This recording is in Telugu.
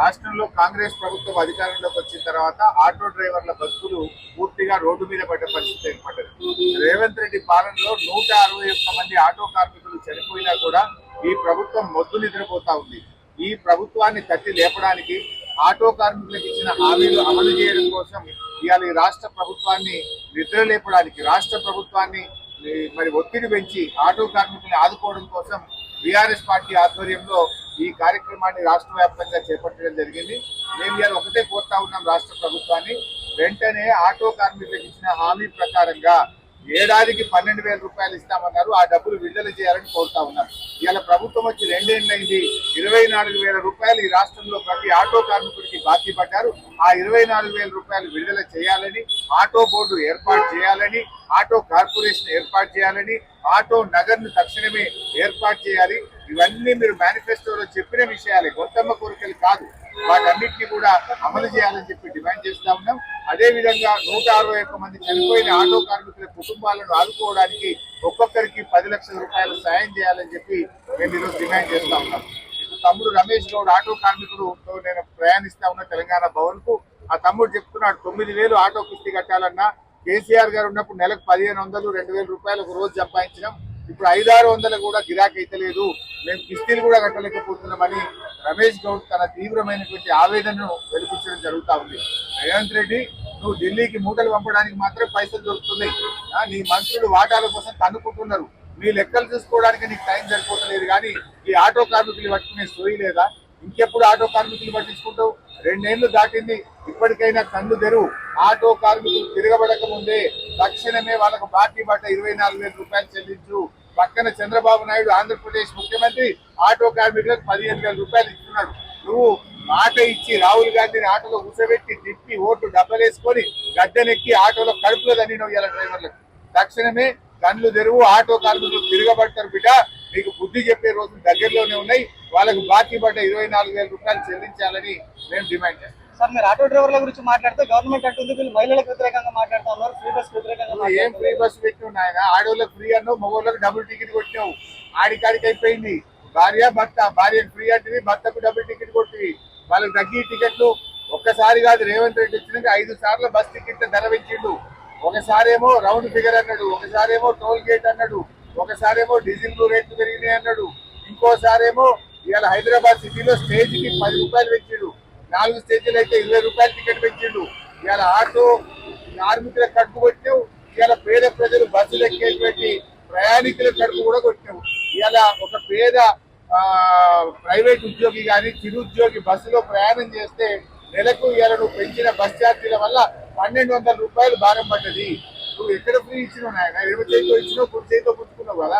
రాష్ట్రంలో కాంగ్రెస్ ప్రభుత్వం అధికారంలోకి వచ్చిన తర్వాత ఆటో డ్రైవర్ల బతుకులు పూర్తిగా రోడ్డు మీద పడ్డ పరిస్థితి ఏర్పడ్డది. రేవంత్ రెడ్డి పాలనలో నూట అరవై ఒక్క మంది ఆటో కార్మికులు చనిపోయినా కూడా ఈ ప్రభుత్వం మొద్దు నిద్రపోతా ఉంది. ఈ ప్రభుత్వాన్ని తట్టి లేపడానికి ఆటో కార్మికులకు ఇచ్చిన హామీలు అమలు చేయడం కోసం ఇవాళ ఈ రాష్ట్ర ప్రభుత్వాన్ని నిద్ర లేపడానికి రాష్ట్ర ప్రభుత్వాన్ని మరి ఒత్తిడి పెంచి ఆటో కార్మికుల్ని ఆదుకోవడం కోసం బీఆర్ఎస్ పార్టీ ఆధ్వర్యంలో ఈ కార్యక్రమాన్ని రాష్ట్ర వ్యాప్తంగా చేపట్టడం జరిగింది. మేము ఇవాళ ఒకటే కోరుతా ఉన్నాం రాష్ట్ర ప్రభుత్వాన్ని. వెంటనే ఆటో కార్మికులకు ఇచ్చిన హామీ ప్రకారంగా ఏడాదికి పన్నెండు వేల రూపాయలు ఇస్తామన్నారు. ఆ డబ్బులు విడుదల చేయాలని కోరుతా ఉన్నారు. ఇలా ప్రభుత్వం వచ్చి రెండేళ్ళైంది ఇరవై నాలుగు వేల రూపాయలు ఈ రాష్ట్రంలో ప్రతి ఆటో కార్మికుడికి బాకీ పడ్డారు. ఆ ఇరవై నాలుగు వేల రూపాయలు విడుదల చేయాలని ఆటో బోర్డు ఏర్పాటు చేయాలని ఆటో కార్పొరేషన్ ఏర్పాటు చేయాలని ఆటో నగర్ను తక్షణమే ఏర్పాటు చేయాలి. ఇవన్నీ మీరు మేనిఫెస్టోలో చెప్పిన విషయాలే. గొంతమ్మ కోరికలు కాదు. వాటన్నిటిని కూడా అమలు చేయాలని చెప్పి డిమాండ్ చేస్తా ఉన్నాం. అదేవిధంగా నూట అరవై ఒక్క మంది చనిపోయిన ఆటో కార్మికుల కుటుంబాలను ఆదుకోవడానికి ఒక్కొక్కరికి పది లక్షల రూపాయలు సాయం చేయాలని చెప్పి మేము ఈరోజు డిమాండ్ చేస్తా ఉన్నాం. తమ్ముడు రమేష్ గౌడ్ ఆటో కార్మికుడు నేను ప్రయాణిస్తా ఉన్న తెలంగాణ భవన్కు ఆ తమ్ముడు చెప్తున్నాడు తొమ్మిది వేలు ఆటో కిస్తీ కట్టాలన్నా కేసీఆర్ గారు ఉన్నప్పుడు నెలకు పదిహేను వందలు రెండు వేల రూపాయలు ఒక రోజు సంపాదించినాం. ఇప్పుడు ఐదారు వందలు కూడా గిరాకీ అయితే లేదు. మేము కిస్తీలు కూడా కట్టలేకపోతున్నామని రమేష్ గౌడ్ తన తీవ్రమైనటువంటి ఆవేదనను వెలిపించడం జరుగుతా ఉంది. రేవంత్ రెడ్డి నువ్వు ఢిల్లీకి మూటలు పంపడానికి మాత్రమే పైసలు దొరుకుతున్నాయి. నీ మంత్రులు వాటాల కోసం తన్నుకుంటున్నారు. నీ లెక్కలు చూసుకోవడానికి నీకు టైం సరిపోతలేదు కానీ ఈ ఆటో కార్మికులు పట్టుకునే సోయి లేదా? ఇంకెప్పుడు ఆటో కార్మికులు పట్టించుకుంటావు? రెండేళ్ళు దాటింది. ఇప్పటికైనా కన్ను తెరువు. ఆటో కార్మికులు తిరగబడక ముందే తక్షణమే వాళ్ళకు బాకీ బట్ట ఇరవై నాలుగు వేల రూపాయలు చెల్లించు. పక్కన చంద్రబాబు నాయుడు ఆంధ్రప్రదేశ్ ముఖ్యమంత్రి ఆటో కార్మికులకు పదిహేను వేల రూపాయలు ఇస్తున్నాడు. నువ్వు మాట ఇచ్చి రాహుల్ గాంధీని ఆటోలో కూర్చోబెట్టి తిప్పి ఓటు డబ్బలేసుకొని గడ్డనెక్కి ఆటోలో కడుపులో నువ్వు ఇలా డ్రైవర్లకు. తక్షణమే కళ్ళు తెరువు ఆటో కార్మికులు తిరగబడతారు బిడ్డ. నీకు బుద్ధి చెప్పే రోజులు దగ్గరలోనే ఉన్నాయి. వాళ్ళకు బాకీ పడ్డ ఇరవై నాలుగు రూపాయలు చెల్లించాలని మేము డిమాండ్ చేస్తాం సార్ మీరు ఆటో డ్రైవర్ల గురించి మాట్లాడితే గవర్నమెంట్ అంటుంది వీళ్ళు మహిళలకు వ్యతిరేకంగా మాట్లాడుతూ ఉన్నారు ఫ్రీ బస్ వ్యతిరేకంగా ఏం ఫ్రీ. బస్సు పెట్టినావు నాయన? ఆడోళ్ళకి ఫ్రీ అన్నావు మగవాళ్ళకి డబుల్ టికెట్ కొట్టినావు. ఆడికాడికి అయిపోయింది. భార్య భర్త భార్య ఫ్రీ అంటే భర్తకు డబుల్ టికెట్ కొట్టి వాళ్ళకి తగ్గి టికెట్లు. ఒక్కసారి కాదు రేవంత్ రెడ్డి వచ్చినాక ఐదు సార్లు బస్ టికెట్ ధర పెంచిండు. ఒకసారేమో రౌండ్ ఫిగర్ అన్నాడు ఒకసారేమో టోల్ గేట్ అన్నాడు ఒకసారేమో డీజిల్ రేట్లు పెరిగినాయి అన్నాడు. ఇంకోసారేమో ఇవాళ హైదరాబాద్ సిటీలో స్టేజ్కి పది రూపాయలు పెంచిండు. నాలుగు స్టేజీలు అయితే ఇరవై రూపాయలు టికెట్ పెంచిండు. ఇవాళ ఆటో కార్మికులకు కడుపు కొట్టావు ఇవాళ పేద ప్రజలు బస్సులు ఎక్కేటువంటి ప్రయాణికుల కడుపు కూడా కొట్టినావు ఇవాళ ఒక పేద ఆ, ప్రైవేట్ ఉద్యోగి కానీ చిరుద్యోగి బస్సులో ప్రయాణం చేస్తే నెలకు ఇవాళ నువ్వు పెంచిన బస్ ఛార్జీల వల్ల పన్నెండు వందల రూపాయలు భారం పడ్డది. నువ్వు ఎక్కడ ఫ్రీ ఇచ్చినావు నాయన? ఎడమ చేతితో ఇచ్చినావు కుడి చేతితో పుచ్చుకున్నావు కదా.